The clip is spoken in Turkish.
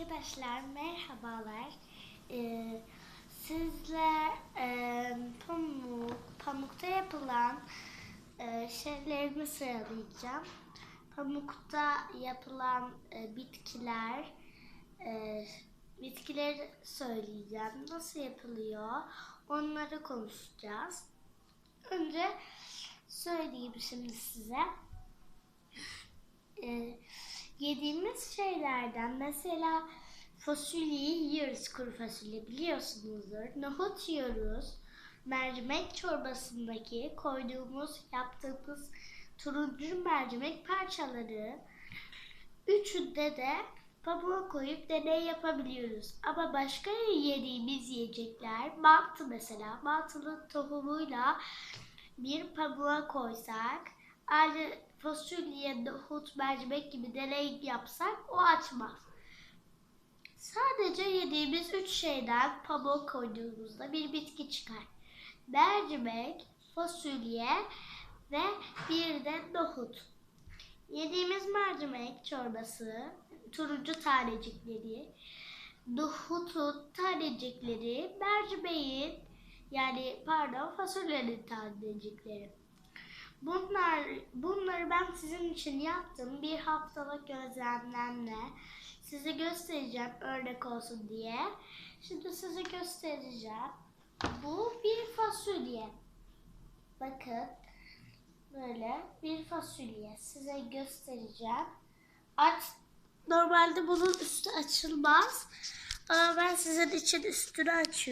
Arkadaşlar merhabalar. Ee, sizle e, pamuk, pamukta yapılan e, şeylerimi sıralayacağım. Pamukta yapılan e, bitkiler, e, bitkileri söyleyeceğim. Nasıl yapılıyor? Onları konuşacağız. Önce söyleyeyim şimdi size. Yediğimiz şeylerden mesela fasulyeyi yiyoruz kuru fasulye biliyorsunuzdur. Nohut yiyoruz. Mercimek çorbasındaki koyduğumuz yaptığımız turuncu mercimek parçaları. Üçünde de pamuğa koyup deney yapabiliyoruz. Ama başka yediğimiz yiyecekler mantı mesela mantının tohumuyla bir pamuğa koysak aynı fasulye, nohut, mercimek gibi deney yapsak o açmaz. Sadece yediğimiz üç şeyden pamuk koyduğumuzda bir bitki çıkar. Mercimek, fasulye ve bir de nohut. Yediğimiz mercimek çorbası, turuncu tanecikleri, nohutun tanecikleri, mercimeğin yani pardon fasulyenin tanecikleri. Bunlar bunları ben sizin için yaptım. Bir haftalık gözlemlemle size göstereceğim örnek olsun diye. Şimdi size göstereceğim. Bu bir fasulye. Bakın böyle bir fasulye size göstereceğim. Aç normalde bunun üstü açılmaz. Ama ben sizin için üstünü açıyorum.